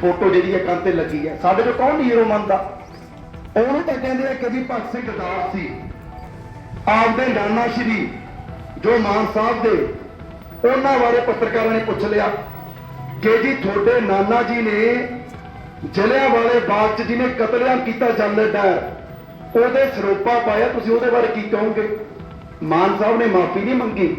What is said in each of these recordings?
Photo ਜਿਹੜੀ ਹੈ ਕੰਨ ਤੇ ਲੱਗੀ ਹੈ। ਸਾਡੇ ਚੋਂ ਕੌਣ ਹੀਰੋ ਮੰਨਦਾ? ਉਹਨੂੰ ਤਾਂ ਕਹਿੰਦੇ ਆ ਕਿ ਜੀ ਭਗਤ ਸਿੰਘ ਦਾਸ ਸੀ। ਆਪਦੇ ਨਾਨਾ ਸ਼੍ਰੀ, ਜੋ ਮਾਨ ਸਾਹਿਬ ਦੇ, ਉਹਨਾਂ ਬਾਰੇ ਪੱਤਰਕਾਰਾਂ ਨੇ ਪੁੱਛ ਲਿਆ ਕਿ ਜੀ ਤੁਹਾਡੇ ਨਾਨਾ ਜੀ ਨੇ ਜਲਿਆਂ ਵਾਲੇ ਬਾਗ 'ਚ ਜਿਹਨੇ ਕਤਲੇਆਮ ਕੀਤਾ ਜਾਂਦੇ ਡਰ ਉਹਦੇ ਸਰੋਪਾ ਪਾਇਆ, ਤੁਸੀਂ ਉਹਦੇ ਬਾਰੇ ਕੀ ਕਹੋਗੇ? ਮਾਨ ਸਾਹਿਬ ਨੇ ਮਾਫੀ ਨਹੀਂ ਮੰਗੀ।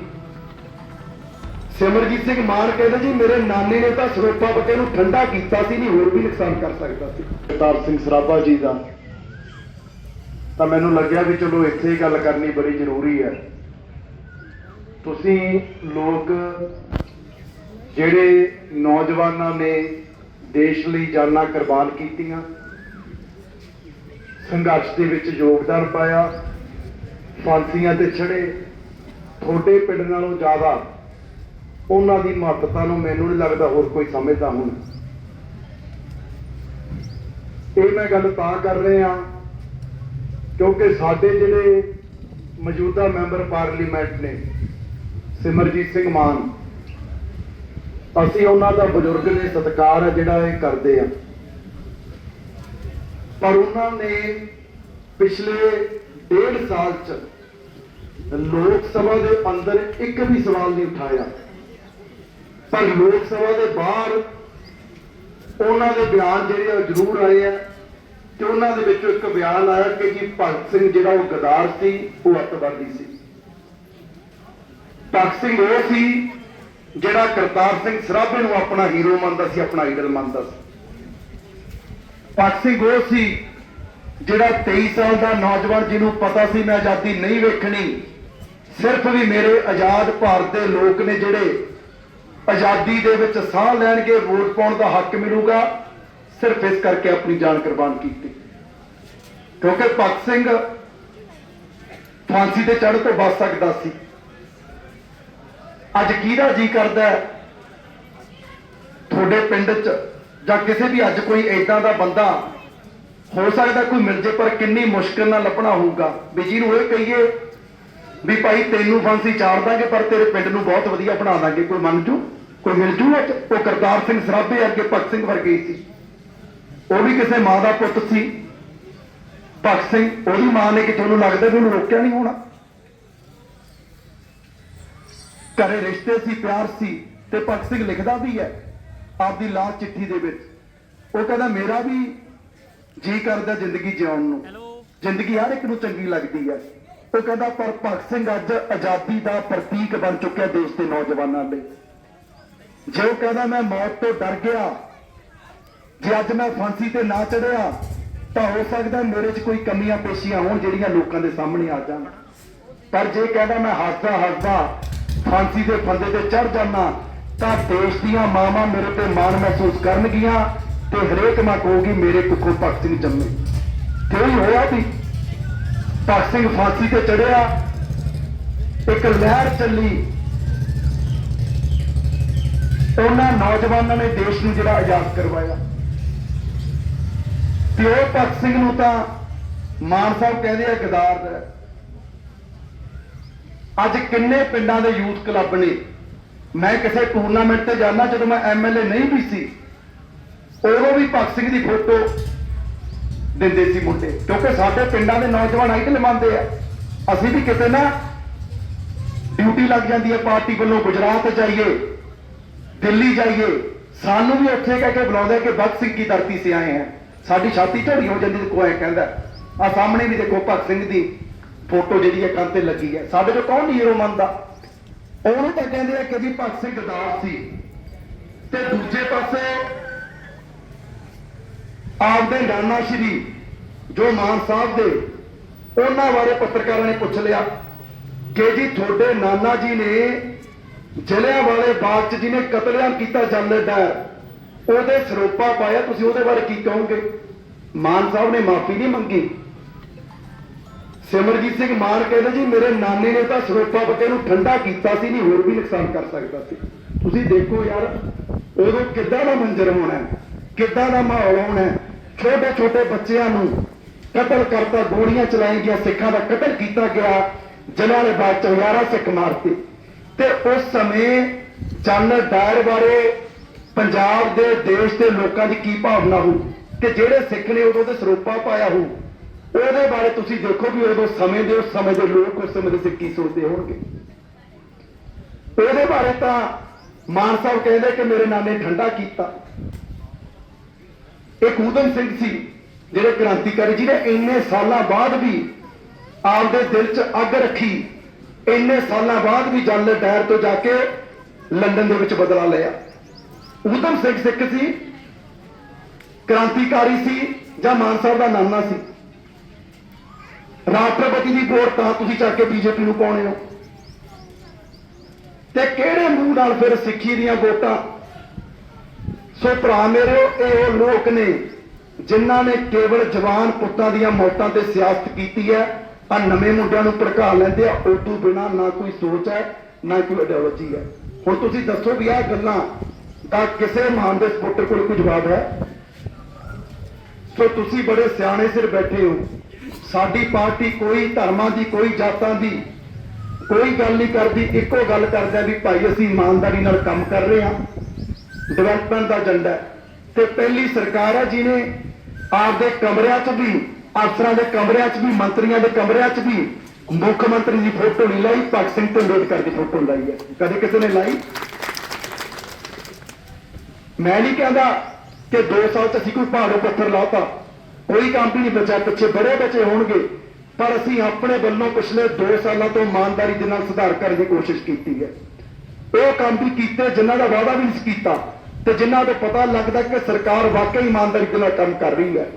ਸਿਮਰਜੀਤ ਸਿੰਘ ਮਾਨ ਕਹਿੰਦੇ ਜੀ, ਮੇਰੇ ਨਾਨੇ ਨੇ ਤਾਂ ਸਰੋਪਾ ਬੱਕੇ ਨੂੰ ਠੰਡਾ ਕੀਤਾ ਸੀ, ਨਹੀਂ ਹੋਰ ਵੀ ਨੁਕਸਾਨ ਕਰ ਸਕਦਾ ਸੀ। ਕਰਤਾਰ ਸਿੰਘ ਸਰਾਭਾ ਜੀ ਦਾ। ਤਾਂ ਮੈਨੂੰ ਲੱਗਿਆ ਵੀ ਚਲੋ ਇੱਥੇ ਗੱਲ ਕਰਨੀ ਬੜੀ ਜ਼ਰੂਰੀ ਹੈ। ਤੁਸੀਂ ਲੋਕ ਜਿਹੜੇ ਨੌਜਵਾਨਾਂ ਨੇ ਦੇਸ਼ ਲਈ ਜਾਨਾਂ ਕੁਰਬਾਨ ਕੀਤੀਆਂ, ਸੰਘਰਸ਼ ਦੇ ਵਿੱਚ ਯੋਗਦਾਨ ਪਾਇਆ, ਫਾਂਸੀਆਂ ਤੇ ਛੜੇ, ਤੁਹਾਡੇ ਪਿੰਡ ਨਾਲੋਂ ਜ਼ਿਆਦਾ ਉਹਨਾਂ ਦੀ ਮਹੱਤਤਾ ਨੂੰ ਮੈਨੂੰ ਨਹੀਂ ਲੱਗਦਾ ਹੋਰ ਕੋਈ ਸਮਝਦਾ ਹੁਣ। ਇਹ ਮੈਂ ਗੱਲ ਤਾਂ ਕਰ ਰਿਹਾ ਕਿਉਂਕਿ ਸਾਡੇ ਜਿਹੜੇ ਮੌਜੂਦਾ ਮੈਂਬਰ ਪਾਰਲੀਮੈਂਟ ਨੇ, ਸਿਮਰਜੀਤ ਸਿੰਘ ਮਾਨ, ਅਸੀਂ ਉਹਨਾਂ ਦਾ ਬਜ਼ੁਰਗ ਨੇ ਸਤਿਕਾਰ ਹੈ ਜਿਹੜਾ ਇਹ ਕਰਦੇ ਆ। ਪਰ ਉਹਨਾਂ ਨੇ ਪਿਛਲੇ ਡੇਢ ਸਾਲ ਚ ਲੋਕ ਸਭਾ ਦੇ ਅੰਦਰ ਇੱਕ ਵੀ ਸਵਾਲ ਨਹੀਂ ਉਠਾਇਆ। ਪਰ ਲੋਕ ਸਭਾ ਦੇ ਬਾਹਰ ਉਹਨਾਂ ਦੇ ਬਿਆਨ ਜਿਹੜੇ ਆ ਜ਼ਰੂਰ ਆਏ ਆ ਤੇ ਉਹਨਾਂ ਦੇ ਵਿੱਚੋਂ ਇੱਕ ਬਿਆਨ ਆਇਆ ਕਿ ਜੀ ਭਗਤ ਸਿੰਘ ਜਿਹੜਾ ਉਹ ਗਦਾਰ ਸੀ, ਉਹ ਅੱਤਵਾਦੀ ਸੀ। ਭਗਤ ਸਿੰਘ ਉਹ ਸੀ ਜਿਹੜਾ ਕਰਤਾਰ ਸਿੰਘ ਸਰਾਭੇ ਨੂੰ ਆਪਣਾ ਹੀਰੋ ਮੰਨਦਾ ਸੀ, ਆਪਣਾ ਆਈਡਲ ਮੰਨਦਾ ਸੀ। ਭਗਤ ਸਿੰਘ ਉਹ ਸੀ ਜਿਹੜਾ 23 ਸਾਲ ਦਾ ਨੌਜਵਾਨ ਜਿਹਨੂੰ ਪਤਾ ਸੀ ਮੈਂ ਆਜ਼ਾਦੀ ਨਹੀਂ ਵੇਖਣੀ, ਸਿਰਫ ਵੀ ਮੇਰੇ ਆਜ਼ਾਦ ਭਾਰਤ ਦੇ ਲੋਕ ਨੇ ਜਿਹੜੇ ਆਜ਼ਾਦੀ ਦੇ ਵਿੱਚ ਸਾਹ ਲੈਣਗੇ, ਵੋਟ ਪਾਉਣ ਦਾ ਹੱਕ ਮਿਲੂਗਾ। ਸਿਰਫ ਇਸ ਕਰਕੇ ਆਪਣੀ ਜਾਨ ਕੁਰਬਾਨ ਕੀਤੀ। ਕਿਉਂਕਿ ਭਗਤ ਸਿੰਘ ਫਾਂਸੀ ਤੇ ਚੜ੍ਹ ਤੋਂ ਬਚ ਸਕਦਾ ਸੀ। ਅੱਜ ਕਿਹਦਾ ਜੀ ਕਰਦਾ ਤੁਹਾਡੇ ਪਿੰਡ 'ਚ ਜਾਂ ਕਿਸੇ ਵੀ ਅੱਜ ਕੋਈ ਏਦਾਂ ਦਾ ਬੰਦਾ ਹੋ ਸਕਦਾ ਕੋਈ ਮਿਲ ਜੇ, ਪਰ ਕਿੰਨੀ ਮੁਸ਼ਕਲ ਨਾਲ ਲੱਭਣਾ ਹੋਊਗਾ। ਵੀ ਜਿਹਨੂੰ ਇਹ ਕਹੀਏ ਵੀ ਭਾਈ, ਤੈਨੂੰ ਫਾਂਸੀ ਚਾੜ ਦਾਂਗੇ, ਪਰ ਤੇਰੇ ਪਿੰਡ ਨੂੰ ਬਹੁਤ ਵਧੀਆ ਬਣਾ ਦਾਂਗੇ। ਕੋਈ ਮੰਨ ਜੂ? ਕੋਈ ਮਿਲ ਜੂ ਅੱਜ ਉਹ ਕਰਤਾਰ ਸਿੰਘ ਸਰਾਭੇ ਅੱਗੇ ਭਗਤ ਸਿੰਘ ਵਰਗੇ ਸੀ। ਉਹ ਵੀ ਕਿਸੇ ਮਾਂ ਦਾ ਪੁੱਤ ਸੀ। ਭਗਤ ਸਿੰਘ ਉਹਦੀ ਮਾਂ ਨੇ ਕਿ ਤੁਹਾਨੂੰ ਲੱਗਦਾ ਵੀ ਉਹਨੂੰ ਰੋਕਿਆ ਨਹੀਂ ਹੋਣਾ। ਘਰੇ ਰਿਸ਼ਤੇ ਸੀ ਪਿਆਰ ਸੀ ਤੇ ਭਗਤ ਸਿੰਘ ਲਿਖਦਾ ਵੀ ਹੈ ਆਪਦੀ ਲਾਸ਼ ਚਿੱਠੀ ਦੇ ਵਿੱਚ। ਉਹ ਕਹਿੰਦਾ ਮੇਰਾ ਵੀ ਜੀ ਕਰਦਾ ਜ਼ਿੰਦਗੀ ਜਿਉਣ ਨੂੰ। ਜ਼ਿੰਦਗੀ ਹਰ ਇੱਕ ਨੂੰ ਚੰਗੀ ਲੱਗਦੀ ਹੈ। ਉਹ ਕਹਿੰਦਾ ਪਰ ਭਗਤ ਸਿੰਘ ਅੱਜ ਆਜ਼ਾਦੀ ਦਾ ਪ੍ਰਤੀਕ ਬਣ ਚੁੱਕਿਆ ਦੇਸ਼ ਦੇ ਨੌਜਵਾਨਾਂ ਲਈ ਜੇ ਉਹ ਕਹਿੰਦਾ ਮੈਂ ਮੌਤ ਤੋਂ ਡਰ ਗਿਆ, ਜੇ ਅੱਜ ਮੈਂ ਫਾਂਸੀ ਤੇ ਨਾ ਚੜਿਆ ਤਾਂ ਹੋ ਸਕਦਾ ਮੇਰੇ 'ਚ ਕੋਈ ਕਮੀਆਂ ਪੇਸ਼ੀਆਂ ਹੋਣ ਜਿਹੜੀਆਂ ਲੋਕਾਂ ਦੇ ਸਾਹਮਣੇ ਆ ਜਾਣ। ਪਰ ਜੇ ਕਹਿੰਦਾ ਮੈਂ ਹੱਸਦਾ ਹੱਸਦਾ ਫਾਂਸੀ ਦੇ ਫੰਦੇ ਤੇ ਚੜ ਜਾਣਾ ਤਾਂ ਦੇਸ਼ ਦੀਆਂ ਮਾਵਾਂ ਮੇਰੇ ਤੇ ਮਾਣ ਮਹਿਸੂਸ ਕਰਨਗੀਆਂ ਤੇ ਹਰੇਕ ਮਾਂ ਕਹੂਗੀ, ਮੇਰੇ ਕੁੱਖੋਂ ਭਗਤ ਸਿੰਘ ਜੰਮੇ। ਤੇ ਉਹੀ ਹੋਇਆ ਵੀ? ਭਗਤ ਸਿੰਘ ਫਾਂਸੀ ਤੇ ਚੜਿਆ ਇੱਕ ਲਹਿਰ ਚੱਲੀ ਉਹਨਾਂ ਨੌਜਵਾਨਾਂ ਨੇ ਦੇਸ਼ ਨੂੰ ਜਿਹੜਾ ਆਜ਼ਾਦ ਕਰਵਾਇਆ। ਪਿਓ ਭਗਤ ਸਿੰਘ ਨੂੰ ਤਾਂ ਮਾਨ ਸਾਹਿਬ ਕਹਿੰਦੇ ਆ ਗਦਾਰ ਦਾ। ਅੱਜ ਕਿੰਨੇ ਪਿੰਡਾਂ ਦੇ ਯੂਥ ਕਲੱਬ ਨੇ। ਮੈਂ ਕਿਸੇ ਟੂਰਨਾਮੈਂਟ ਤੇ ਜਾਣਾ ਜਦੋਂ ਮੈਂ ਐਮਐਲਏ ਨਹੀਂ ਵੀ ਸੀ, ਉਦੋਂ ਵੀ ਭਗਤ ਸਿੰਘ ਦੀ ਫੋਟੋ ਦਿੰਦੇ ਸੀ ਮੁੰਡੇ। ਕਿਉਂਕਿ ਸਾਡੇ ਪਿੰਡਾਂ ਦੇ ਨੌਜਵਾਨ ਆਈਡਲ ਮੰਨਦੇ ਆ। ਅਸੀਂ ਵੀ ਕਿਤੇ ਨਾ ਡਿਊਟੀ ਲੱਗ ਜਾਂਦੀ ਹੈ ਪਾਰਟੀ ਵੱਲੋਂ ਗੁਜਰਾਤ ਜਾਈਏ। ਦਿੱਲੀ ਜਾਈਏ। ਸਾਨੂੰ ਵੀ ਉੱਥੇ ਕਹਿ ਕੇ ਬੁਲਾਉਂਦੇ ਕਿ ਭਗਤ ਸਿੰਘ ਕੀ ਧਰਤੀ ਸੇ ਆਏ ਹੈ। ਸਾਡੀ ਛਾਤੀ ਝੋੜੀ ਹੋ ਜਾਂਦੀ ਤੇ ਕੋਈ ਕਹਿੰਦਾ ਆ ਸਾਹਮਣੇ ਵੀ ਦੇਖੋ ਭਗਤ ਸਿੰਘ ਦੀ ਫੋਟੋ ਜਿਹੜੀ ਹੈ ਕੰਨ ਤੇ ਲੱਗੀ ਹੈ। ਸਾਡੇ ਚੋਂ ਕੌਣ ਹੀਰੋ ਮੰਨਦਾ? ਉਹਨੂੰ ਤਾਂ ਕਹਿੰਦੇ ਆ ਕਿ ਜੀ ਭਗਤ ਸਿੰਘ ਗਦਾਰ ਸੀ। ਤੇ ਦੂਜੇ ਪਾਸੇ ਆਪਦੇ ਨਾਨਾ ਸ਼੍ਰੀ, ਜੋ ਮਾਨ ਸਾਹਿਬ ਦੇ, ਉਹਨਾਂ ਬਾਰੇ ਪੱਤਰਕਾਰਾਂ ਨੇ ਪੁੱਛ ਲਿਆ ਕਿ ਜੀ ਤੁਹਾਡੇ ਨਾਨਾ ਜੀ ਨੇ ਜਲਿਆਂ ਵਾਲੇ ਬਾਗ 'ਚ ਜਿਹਨੇ ਕਤਲੇਆਮ ਕੀਤਾ ਜਾਂਦੇ ਡਰ ਉਹਦੇ ਸਰੋਪਾ ਪਾਇਆ, ਤੁਸੀਂ ਉਹਦੇ ਬਾਰੇ ਕੀ ਕਹੋਗੇ? ਮਾਨ ਸਾਹਿਬ ਨੇ ਮਾਫੀ ਨਹੀਂ ਮੰਗੀ। ਸਿਮਰਜੀਤ ਸਿੰਘ ਮਾਨ ਕਹਿੰਦੇ ਜੀ, ਮੇਰੇ ਨਾਨੇ ਨੇ ਤਾਂ ਸਰੋਪਾ ਬੱਕੇ ਨੂੰ ਠੰਡਾ ਕੀਤਾ ਸੀ, ਨਹੀਂ ਹੋਰ ਵੀ ਨੁਕਸਾਨ ਕਰ ਸਕਦਾ ਸੀ। ਤੁਸੀਂ ਦੇਖੋ ਯਾਰ, ਉਦੋਂ ਕਿੱਦਾਂ ਦਾ ਮੰਜ਼ਰ ਹੋਣਾ ਕਿੱਦਾਂ ਦਾ ਮਾਹੌਲ ਹੋਣਾ ਛੋਟੇ ਛੋਟੇ ਬੱਚਿਆਂ ਨੂੰ ਕਤਲ ਕਰਤਾ, ਗੋਲੀਆਂ ਚਲਾਈਆਂ ਗਿਆ ਸਿੱਖਾਂ ਦਾ ਕਤਲ ਕੀਤਾ ਗਿਆ ਜਿਨ੍ਹਾਂ ਨੇ ਬਾਅਦ ਚ 11 ਸਿੱਖ ਮਾਰਤੇ। ਤੇ ਉਸ ਸਮੇਂ ਜਨਰਲ ਡਾਇਰ ਬਾਰੇ ਪੰਜਾਬ ਦੇ, ਦੇਸ਼ ਦੇ ਲੋਕਾਂ ਦੀ ਕੀ ਭਾਵਨਾ ਹੋ ਕਿ ਜਿਹੜੇ ਸਿੱਖ ਨੇ ਉਦੋਂ ਤੇ ਸਰੋਪਾ ਪਾਇਆ ਹੋ ਉਹਦੇ ਬਾਰੇ ਤੁਸੀਂ ਦੇਖੋ ਵੀ ਉਦੋਂ ਸਮੇਂ ਦੇ, ਉਸ ਸਮੇਂ ਦੇ ਲੋਕ ਉਸ ਸਮੇਂ ਦੇ ਸਿੱਖ ਕੀ ਸੋਚਦੇ ਹੋਣਗੇ। ਉਹਦੇ ਬਾਰੇ ਤਾਂ ਮਾਨ ਸਾਹਿਬ ਕਹਿੰਦੇ ਕਿ ਮੇਰੇ ਨਾਨੇ ਠੰਡਾ ਕੀਤਾ। ਇੱਕ ਊਧਮ ਸਿੰਘ ਸੀ, ਜਿਹੜੇ ਕ੍ਰਾਂਤੀਕਾਰੀ ਜਿਹਨੇ ਇੰਨੇ ਸਾਲਾਂ ਬਾਅਦ ਵੀ ਆਪਦੇ ਦਿਲ 'ਚ ਅੱਗ ਰੱਖੀ। ਇੰਨੇ ਸਾਲਾਂ ਬਾਅਦ ਵੀ ਜਲ ਡੈਰ ਤੋਂ ਜਾ ਕੇ ਲੰਡਨ ਦੇ ਵਿੱਚ ਬਦਲਾ ਲਿਆ। ਊਧਮ ਸਿੰਘ ਸਿੱਖ ਸੀ, ਕ੍ਰਾਂਤੀਕਾਰੀ ਸੀ, ਜਾਂ ਮਾਨ ਸਾਹਿਬ ਦਾ ਨਾਨਾ ਸੀ। ਰਾਸ਼ਟਰਪਤੀ ਦੀ ਵੋਟ ਤਾਂ ਤੁਸੀਂ ਚੱਕ ਕੇ ਬੀਜੇਪੀ ਨੂੰ ਪਾਉਣੇ ਹੋ। ਤੇ ਕਿਹੜੇ ਮੂੰਹ ਨਾਲ ਫਿਰ ਸਿੱਖੀ ਦੀਆਂ ਵੋਟਾਂ? ਸੋ ਭਰਾ ਮੇਰੇ, ਇਹ ਉਹ ਲੋਕ ਨੇ ਜਿਨ੍ਹਾਂ ਨੇ ਕੇਵਲ ਜਵਾਨ ਪੁੱਤਾਂ ਦੀਆਂ ਮੌਤਾਂ ਤੇ ਸਿਆਸਤ ਕੀਤੀ ਹੈ। ਆ ਨਵੇਂ ਮੁੰਡਿਆਂ ਨੂੰ ਭੜਕਾ ਲੈਂਦੇ ਆ, ਉਦੋਂ ਬਿਨਾ ਨਾ ਕੋਈ ਸੋਚ ਹੈ, ਨਾ ਕੋਈ ਆਈਡੀਓਲੋਜੀ ਹੈ। ਹੁਣ ਤੁਸੀਂ ਦੱਸੋ ਵੀ ਆਹ ਗੱਲਾਂ ਦਾ ਕਿਸੇ ਮਾਨ ਦੇ ਸਪੋਰਟਰ ਕੋਲ ਕੋਈ ਜਵਾਬ ਹੈ? ਸੋ ਤੁਸੀਂ ਬੜੇ ਸਿਆਣੇ ਸਿਰ ਬੈਠੇ ਹੋ। ਸਾਡੀ ਪਾਰਟੀ ਕੋਈ ਧਰਮਾਂ ਦੀ, ਕੋਈ ਜਾਤਾਂ ਦੀ, ਕੋਈ ਗੱਲ ਨਹੀਂ ਕਰਦੀ। ਇੱਕੋ ਗੱਲ ਕਰਦਾ ਵੀ ਭਾਈ ਅਸੀਂ ਇਮਾਨਦਾਰੀ ਨਾਲ ਕੰਮ ਕਰ ਰਹੇ ਹਾਂ। ਡਿਵੈਲਪਮੈਂਟ ਦਾ ਏਜੰਡਾ ਤੇ ਪਹਿਲੀ ਸਰਕਾਰ ਹੈ ਜਿਹਨੇ ਆਪਦੇ ਕਮਰਿਆਂ 'ਚ ਵੀ ਅਫਸਰਾਂ ਦੇ ਕਮਰਿਆਂ 'ਚ ਵੀ, ਮੰਤਰੀਆਂ ਦੇ ਕਮਰਿਆਂ 'ਚ ਵੀ ਮੁੱਖ ਮੰਤਰੀ ਦੀ ਫੋਟੋ ਨਹੀਂ ਲਾਈ, ਭਗਤ ਸਿੰਘ ਤੇ ਦੀ ਫੋਟੋ ਲਾਈ ਹੈ। ਕਦੇ ਕਿਸੇ ਨੇ ਲਾਈ? ਮੈਂ ਨਹੀਂ ਕਹਿੰਦਾ ਕਿ 2 ਸਾਲ 'ਚ ਅਸੀਂ ਕੋਈ ਪਹਾੜੋਂ ਪੱਥਰ ਲਾਤਾ। ਕੋਈ ਕੰਮ ਵੀ ਨਹੀਂ ਬਚਿਆ, ਪਿੱਛੇ ਬੜੇ ਬਚੇ ਹੋਣਗੇ। ਪਰ ਅਸੀਂ ਆਪਣੇ ਵੱਲੋਂ ਪਿਛਲੇ 2 ਸਾਲਾਂ ਤੋਂ ਇਮਾਨਦਾਰੀ ਦੇ ਨਾਲ ਸੁਧਾਰ ਕਰਨ ਦੀ ਕੋਸ਼ਿਸ਼ ਕੀਤੀ ਹੈ। ਉਹ ਕੰਮ ਵੀ ਕੀਤੇ, ਜਿਨ੍ਹਾਂ ਦਾ ਵਾਅਦਾ ਵੀ ਨਹੀਂ ਕੀਤਾ ਤੇ ਜਿਨ੍ਹਾਂ ਤੋਂ ਪਤਾ ਲੱਗਦਾ ਕਿ ਸਰਕਾਰ ਵਾਕਈ ਇਮਾਨਦਾਰੀ ਦੇ ਨਾਲ ਕੰਮ ਕਰ ਰਹੀ ਹੈ।